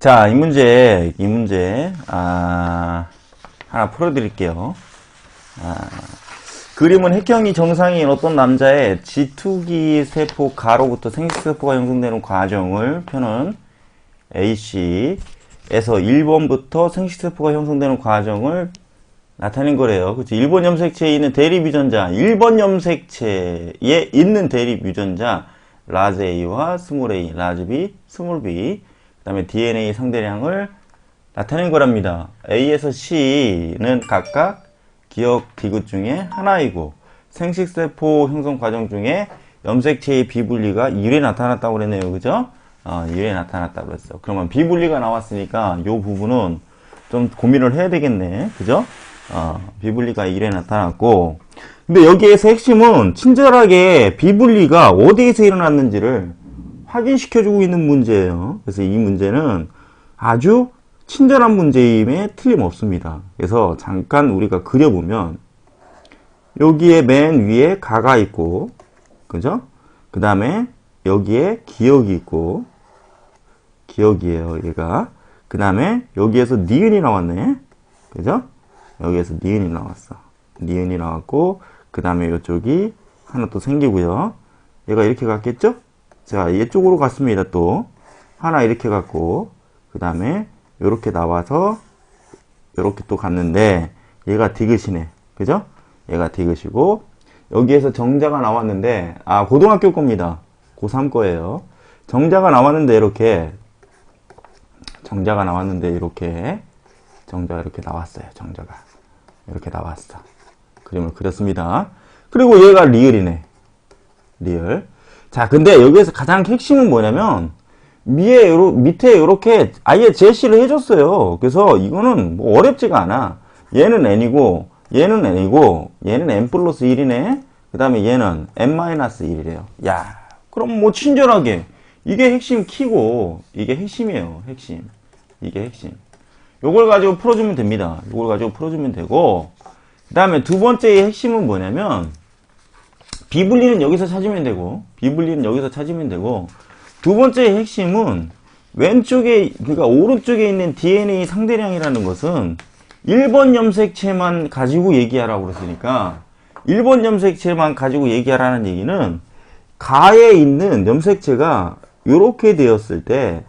자, 이 문제, 이 문제, 아, 하나 풀어드릴게요. 아, 그림은 핵형이 정상인 어떤 남자의 지투기 세포 가로부터 생식세포가 형성되는 과정을 표는 A씨에서 1번부터 생식세포가 형성되는 과정을 나타낸 거래요. 그치? 1번 염색체에 있는 대립 유전자, 1번 염색체에 있는 대립 유전자, 라즈 A와 스몰 A, 라즈 B, 스몰 B, 그 다음에 DNA 상대량을 나타낸 거랍니다. A에서 C는 각각 기억 디귿 중에 하나이고, 생식세포 형성 과정 중에 염색체의 비분리가 1회 나타났다고 그랬네요. 그죠? 어, 1회 나타났다고 그랬어. 그러면 비분리가 나왔으니까 이 부분은 좀 고민을 해야 되겠네. 그죠? 어, 비분리가 1회 나타났고, 근데 여기에서 핵심은 친절하게 비분리가 어디에서 일어났는지를 확인시켜주고 있는 문제예요. 그래서 이 문제는 아주 친절한 문제임에 틀림없습니다. 그래서 잠깐 우리가 그려보면, 여기에 맨 위에 가가 있고, 그죠? 그 다음에 여기에 기억이 있고, 기억이에요, 얘가. 그 다음에 여기에서 니은이 나왔네. 그죠? 여기에서 니은이 나왔어. 니은이 나왔고, 그 다음에 이쪽이 하나 또 생기고요. 얘가 이렇게 갔겠죠? 자, 이쪽으로 갔습니다, 또. 하나 이렇게 갔고, 그 다음에 이렇게 나와서, 이렇게 또 갔는데, 얘가 디귿이네. 그죠? 얘가 디귿이고, 여기에서 정자가 나왔는데, 아, 고등학교 겁니다. 고3 거예요. 정자가 나왔는데, 이렇게, 정자가 나왔는데, 이렇게, 정자가 이렇게 나왔어요, 정자가. 이렇게 나왔어. 그림을 그렸습니다. 그리고 얘가 리을이네. 리을. 자, 근데 여기에서 가장 핵심은 뭐냐면, 위에, 요러, 밑에 이렇게 아예 제시를 해줬어요. 그래서 이거는 뭐 어렵지가 않아. 얘는 n이고, 얘는 n이고, 얘는 n 플러스 1이네. 그 다음에 얘는 n 마이너스 1이래요. 야, 그럼 뭐 친절하게. 이게 핵심 키고, 이게 핵심이에요. 핵심. 이게 핵심. 요걸 가지고 풀어주면 됩니다. 요걸 가지고 풀어주면 되고, 그 다음에 두 번째의 핵심은 뭐냐면, 비분리는 여기서 찾으면 되고, 비분리는 여기서 찾으면 되고, 두 번째의 핵심은 왼쪽에, 그러니까 오른쪽에 있는 DNA 상대량이라는 것은 1번 염색체만 가지고 얘기하라고 그랬으니까, 1번 염색체만 가지고 얘기하라는 얘기는, 가에 있는 염색체가 요렇게 되었을 때,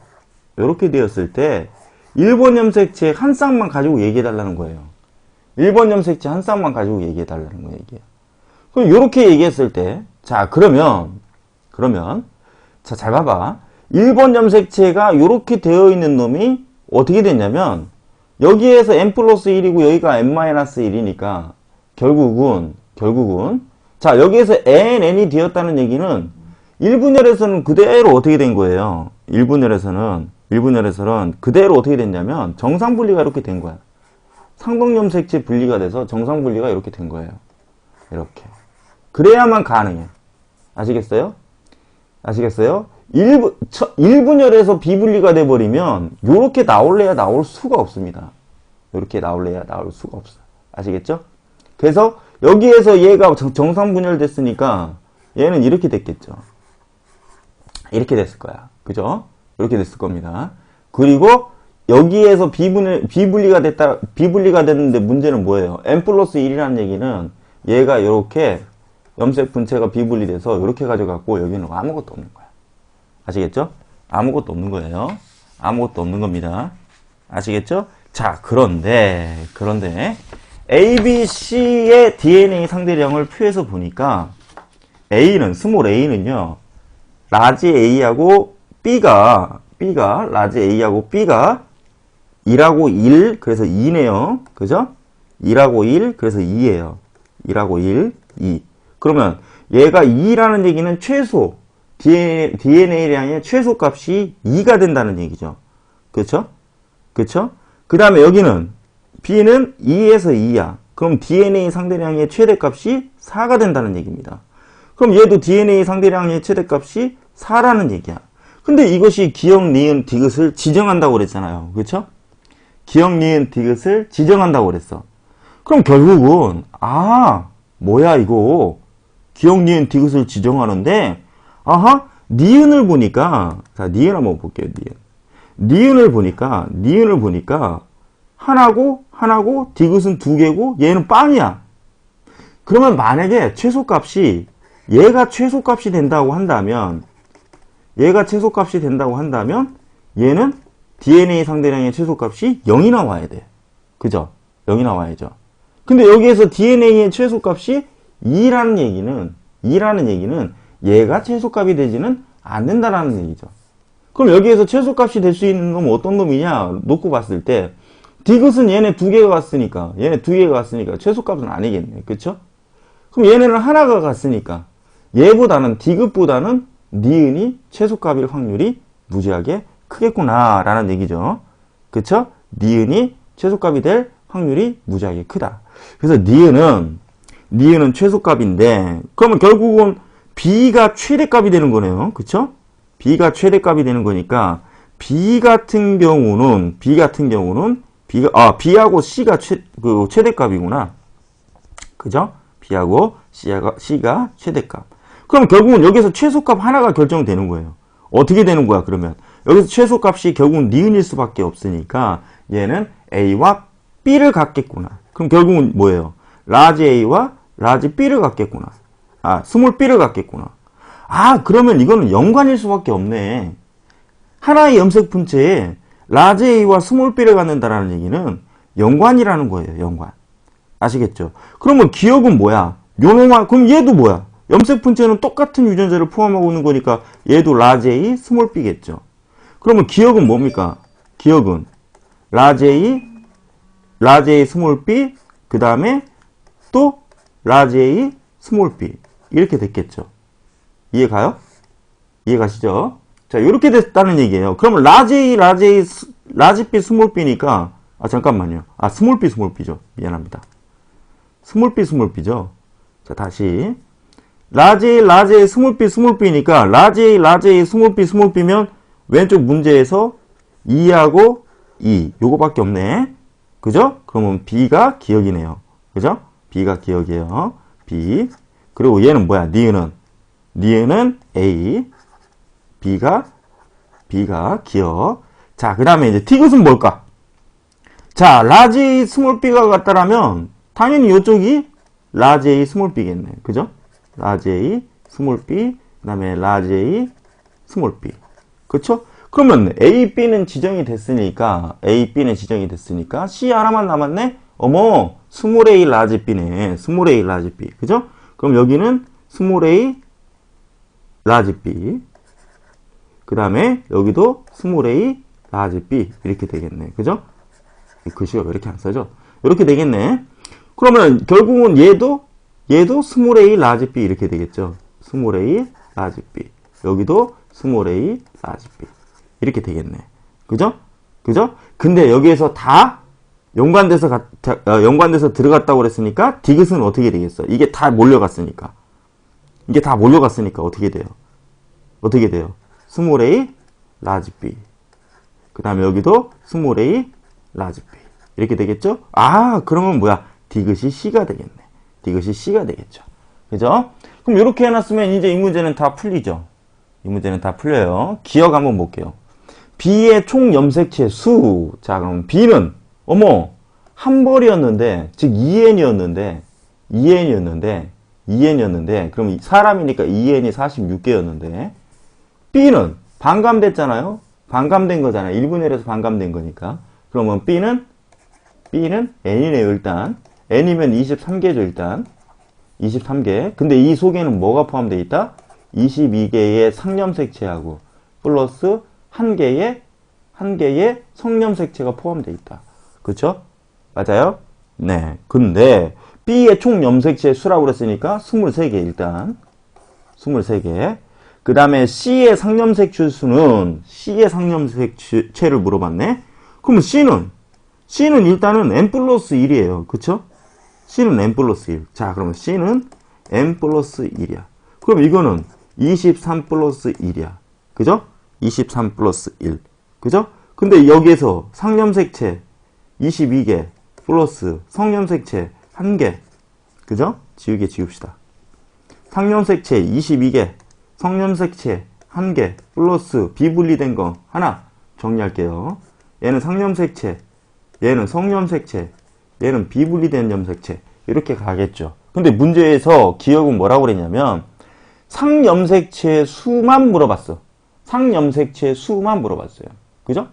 요렇게 되었을 때, 1번 염색체 한 쌍만 가지고 얘기해 달라는 거예요. 1번 염색체 한 쌍만 가지고 얘기해 달라는 거예요, 이게. 그럼 요렇게 얘기했을 때, 자, 그러면, 그러면, 자, 잘 봐봐. 1번 염색체가 요렇게 되어 있는 놈이 어떻게 됐냐면, 여기에서 n 플러스 1이고 여기가 n 마이너스 1이니까, 결국은, 결국은, 자, 여기에서 n, n이 되었다는 얘기는, 1분열에서는 그대로 어떻게 된 거예요? 1분열에서는, 1분열에서는 그대로 어떻게 됐냐면, 정상 분리가 이렇게 된 거야. 상동 염색체 분리가 돼서 정상 분리가 이렇게 된 거예요. 이렇게. 그래야만 가능해. 아시겠어요? 아시겠어요? 1분, 1분열에서 비분리가 돼버리면, 요렇게 나올래야 나올 수가 없습니다. 요렇게 나올래야 나올 수가 없어. 아시겠죠? 그래서, 여기에서 얘가 정- 정상 분열됐으니까, 얘는 이렇게 됐겠죠. 이렇게 됐을 거야. 그죠? 이렇게 됐을 겁니다. 그리고, 여기에서 비분리, 비분리가 됐다, 비분리가 됐는데 문제는 뭐예요? n 플러스 1이라는 얘기는, 얘가 이렇게 염색 분체가 비분리돼서 이렇게 가져갔고 여기는 아무것도 없는 거야. 아시겠죠? 아무것도 없는 거예요. 아무것도 없는 겁니다. 아시겠죠? 자, 그런데 그런데 A, B, C의 DNA 상대량을 표해서 보니까 A는 스몰 A는요. 라지 A하고 B가 B가 라지 A하고 B가 2하고 1 그래서 2네요. 그죠? 2하고 1 그래서 2예요. 1하고 1, 2. 그러면 얘가 2라는 얘기는 최소 DNA량의 최소 값이 2가 된다는 얘기죠. 그렇죠? 그렇죠? 그 다음에 여기는 B는 2에서 2야. 그럼 DNA 상대량의 최대값이 4가 된다는 얘기입니다. 그럼 얘도 DNA 상대량의 최대값이 4라는 얘기야. 근데 이것이 기억, 니은, 디귿을 지정한다고 그랬잖아요. 그렇죠? 기억, 니은, 디귿을 지정한다고 그랬어. 그럼 결국은 아 뭐야 이거 기억 니은 디귿을 지정하는데 아하 니은을 보니까 자 니은 한번 볼게요 니은 니은을 보니까 니은을 보니까 하나고 하나고 디귿은 두 개고 얘는 빵이야. 그러면 만약에 최소값이 얘가 최소값이 된다고 한다면 얘가 최소값이 된다고 한다면 얘는 DNA 상대량의 최소값이 0이 나와야 돼. 그죠? 0이 나와야죠. 근데 여기에서 DNA의 최소값이 2라는 얘기는 2라는 얘기는 얘가 최소값이 되지는 않는다라는 얘기죠. 그럼 여기에서 최소값이 될 수 있는 놈은 어떤 놈이냐 놓고 봤을 때 디귿은 얘네 두 개가 갔으니까 얘네 두 개가 갔으니까 최소값은 아니겠네. 그쵸? 그럼 얘네는 하나가 갔으니까 얘보다는 디귿보다는 니은이 최소값일 확률이 무지하게 크겠구나라는 얘기죠. 그쵸? 니은이 최소값이 될 확률이 무지하게 크다. 그래서 니은은 니은은 최소값인데 그러면 결국은 b가 최대값이 되는 거네요. 그쵸? b가 최대값이 되는 거니까 b 같은 경우는 b 같은 경우는 b가 아 b하고 c가 최, 그 최대값이구나. 그죠? b하고 c가, c가 최대값. 그럼 결국은 여기서 최소값 하나가 결정되는 거예요. 어떻게 되는 거야, 그러면? 여기서 최소값이 결국은 니은일 수밖에 없으니까 얘는 a와 b를 갖겠구나. 그럼 결국은 뭐예요? 라지 a와 라지 b를 갖겠구나. 아, 스몰 b를 갖겠구나. 아, 그러면 이거는 연관일 수밖에 없네. 하나의 염색 분체에 라지 a와 스몰 b를 갖는다라는 얘기는 연관이라는 거예요, 연관. 아시겠죠? 그러면 기억은 뭐야? 요놈아, 그럼 얘도 뭐야? 염색 분체는 똑같은 유전자를 포함하고 있는 거니까 얘도 라지 A, 스몰 b겠죠. 그러면 기억은 뭡니까? 기억은 라지 A, 라지 A, 스몰 b, 그 다음에 또 라지 A, 스몰 b 이렇게 됐겠죠. 이해 가요? 이해 가시죠? 자, 이렇게 됐다는 얘기예요. 그러면 라지 A, 라지 A, 스- 라지 B, 스몰 b니까 아 잠깐만요. 아 스몰 b, 스몰 b죠. 미안합니다. 스몰 b, 스몰 b죠. 자, 다시 라지 A, 라지 A, 스몰 b, 스몰 b니까 라지 A, 라지 A, 스몰 b, 스몰 b면 왼쪽 문제에서 2하고 2 요거밖에 없네. 그죠? 그러면 b가 기억이네요. 그죠? B가 기억이에요. b 그리고 얘는 뭐야? 니은은 니은은 a b가 b가 기억. 자, 그 다음에 이제 티귿은 뭘까? 자, 라지 스몰 b가 같다라면 당연히 이쪽이 라지 a 스몰 b겠네. 그죠? 라지 a 스몰 b 그 다음에 라지 a 스몰 b. 그쵸? 그러면 A, B는 지정이 됐으니까 A, B는 지정이 됐으니까 C 하나만 남았네? 어머 스몰 A 라지 B네 스몰 A 라지 B 그죠? 그럼 여기는 스몰 A 라지 B 그 다음에 여기도 스몰 A 라지 B 이렇게 되겠네 그죠? 이 글씨가 왜 이렇게 안 써져? 이렇게 되겠네 그러면 결국은 얘도 얘도 스몰 A 라지 B 이렇게 되겠죠 스몰 A 라지 B 여기도 스몰 A 라지 B 이렇게 되겠네. 그죠? 그죠? 근데 여기에서 다 연관돼서 가- 자- 어, 연관돼서 들어갔다고 그랬으니까 디귿은 어떻게 되겠어? 이게 다 몰려갔으니까. 이게 다 몰려갔으니까 어떻게 돼요? 어떻게 돼요? 스몰 a 라지 b. 그 다음에 여기도 스몰 a 라지 b. 이렇게 되겠죠? 아, 그러면 뭐야? 디귿이 c가 되겠네. 디귿이 c가 되겠죠. 그죠? 그럼 이렇게 해놨으면 이제 이 문제는 다 풀리죠. 이 문제는 다 풀려요. 기억 한번 볼게요. B의 총 염색체 수. 자, 그럼 B는, 어머, 한 벌이었는데, 즉 2N이었는데, 2N이었는데, 2N이었는데, 그럼 사람이니까 2N이 46개였는데, B는 반감됐잖아요? 반감된 거잖아요. 1분의 1에서 반감된 거니까. 그러면 B는, B는 N이네요, 일단. N이면 23개죠, 일단. 23개. 근데 이 속에는 뭐가 포함되어 있다? 22개의 상염색체하고 플러스 한 개의 한 개의 성염색체가 포함되어 있다. 그렇죠? 맞아요? 네. 근데 B의 총 염색체 수라고 그랬으니까 23개 일단 23개. 그 다음에 C의 상염색체 수는 C의 상염색체를 물어봤네. 그러면 C는 C는 일단은 n 플러스 1이에요. 그쵸? C는 n 플러스 1. 자, 그러면 C는 n 플러스 1이야. 그럼 이거는 23 플러스 1이야. 그죠? 23 플러스 1. 그죠? 근데 여기에서 상염색체 22개 플러스 성염색체 1개. 그죠? 지우개 지웁시다. 상염색체 22개, 성염색체 1개 플러스 비분리된 거 하나. 정리할게요. 얘는 상염색체, 얘는 성염색체, 얘는 비분리된 염색체 이렇게 가겠죠. 근데 문제에서 기억은 뭐라고 그랬냐면 상염색체 수만 물어봤어. 상염색체 수만 물어봤어요. 그죠?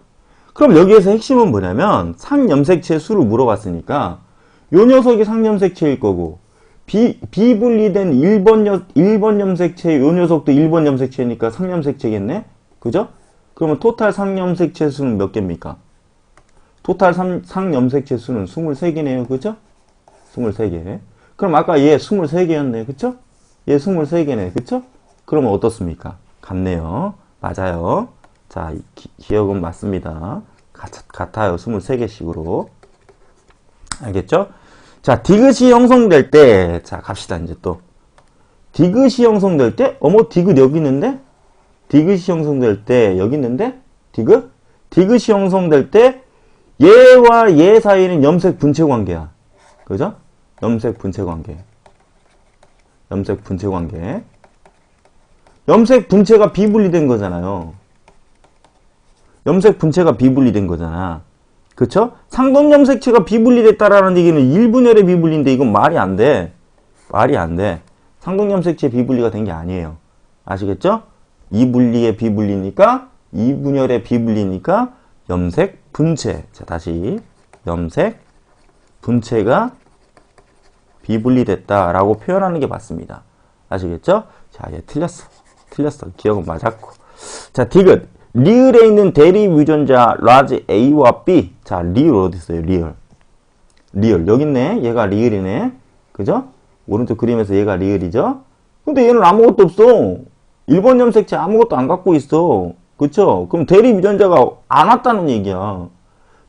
그럼 여기에서 핵심은 뭐냐면 상염색체 수를 물어봤으니까 요 녀석이 상염색체일 거고 비, 비분리된 1번, 여, 1번 염색체 요 녀석도 1번 염색체니까 상염색체겠네? 그죠? 그러면 토탈 상염색체 수는 몇 개입니까? 토탈 상, 상염색체 수는 23개네요. 그죠? 23개. 그럼 아까 얘 23개였네. 그쵸? 얘 23개네. 그쵸? 그러면 어떻습니까? 같네요. 맞아요. 자, 이 기, 기억은 맞습니다. 같, 같아요. 23개씩으로. 알겠죠? 자, 디귿이 형성될 때, 자, 갑시다, 이제 또. 디귿이 형성될 때, 어머, 디귿 여기 있는데? 디귿이 형성될 때, 여기 있는데? 디귿? 디귿이 형성될 때, 얘와 얘 사이는 염색 분체 관계야. 그죠? 염색 분체 관계. 염색 분체 관계. 염색 분체가 비분리된 거잖아요. 염색 분체가 비분리된 거잖아. 그쵸? 상동 염색체가 비분리됐다라는 얘기는 1분열에 비분리인데 이건 말이 안 돼. 말이 안 돼. 상동 염색체 비분리가 된 게 아니에요. 아시겠죠? 2분리에 비분리니까 2분열에 비분리니까 염색 분체. 자, 다시 염색 분체가 비분리됐다라고 표현하는 게 맞습니다. 아시겠죠? 자, 얘 틀렸어. 틀렸어. 기억은 맞았고. 자, 디귿. 리을에 있는 대리 유전자 라지 A와 B. 자, 리을 어디 있어요? 리을. 리을. 여기 있네. 얘가 리을이네. 그죠? 오른쪽 그림에서 얘가 리을이죠? 근데 얘는 아무것도 없어. 1번 염색체 아무것도 안 갖고 있어. 그쵸? 그럼 대리 유전자가 안 왔다는 얘기야.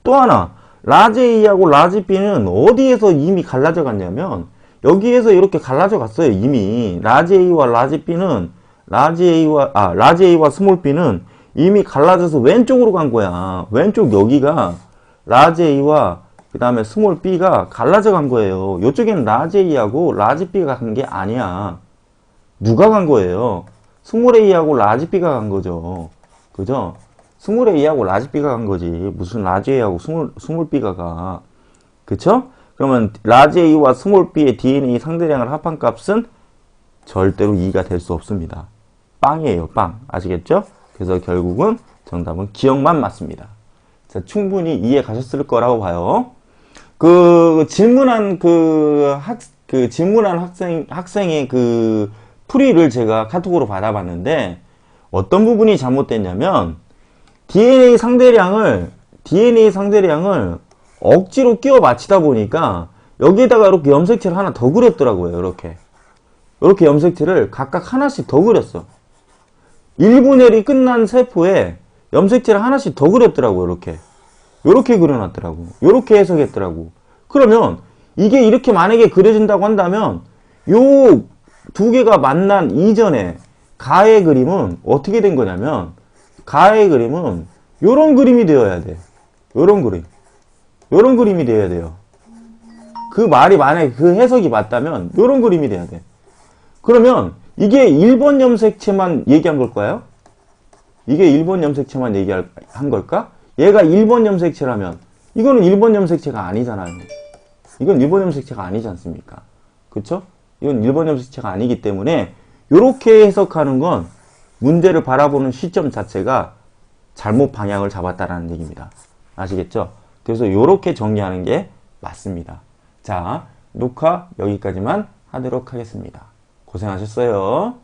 또 하나. 라지 A하고 라지 B는 어디에서 이미 갈라져 갔냐면 여기에서 이렇게 갈라져 갔어요. 이미. 라지 A와 라지 B는 라지 A와 아, 라지 A와 스몰 B는 이미 갈라져서 왼쪽으로 간 거야. 왼쪽 여기가 라지 A와 그 다음에 스몰 B가 갈라져 간 거예요. 이쪽에는 라지 A하고 라지 B가 간 게 아니야. 누가 간 거예요? 스몰 A하고 라지 B가 간 거죠. 그죠? 스몰 A하고 라지 B가 간 거지. 무슨 라지 A하고 스몰, 스몰 B가 가. 그쵸? 그러면 라지 A와 스몰 B의 DNA 상대량을 합한 값은 절대로 2가 될 수 없습니다. 빵이에요, 빵. 아시겠죠? 그래서 결국은 정답은 기억만 맞습니다. 자, 충분히 이해 가셨을 거라고 봐요. 그 질문한 그 학, 그 질문한 학생 학생의 그 풀이를 제가 카톡으로 받아봤는데 어떤 부분이 잘못됐냐면 DNA 상대량을 DNA 상대량을 억지로 끼워 맞히다 보니까 여기에다가 이렇게 염색체를 하나 더 그렸더라고요. 이렇게 이렇게 염색체를 각각 하나씩 더 그렸어. 1분열이 끝난 세포에 염색체를 하나씩 더 그렸더라고요. 이렇게 이렇게 그려놨더라고. 이렇게 해석했더라고. 그러면 이게 이렇게 만약에 그려진다고 한다면 요 두 개가 만난 이전에 가의 그림은 어떻게 된 거냐면 가의 그림은 요런 그림이 되어야 돼. 요런 그림. 요런 그림이 돼야 돼요. 그 말이 만약에 그 해석이 맞다면 요런 그림이 돼야 돼. 그러면 이게 1번 염색체만 얘기한 걸까요? 이게 1번 염색체만 얘기한 걸까? 얘가 1번 염색체라면 이거는 1번 염색체가 아니잖아요. 이건 1번 염색체가 아니지 않습니까? 그쵸? 이건 1번 염색체가 아니기 때문에 이렇게 해석하는 건 문제를 바라보는 시점 자체가 잘못 방향을 잡았다라는 얘기입니다. 아시겠죠? 그래서 이렇게 정리하는 게 맞습니다. 자, 녹화 여기까지만 하도록 하겠습니다. 고생하셨어요.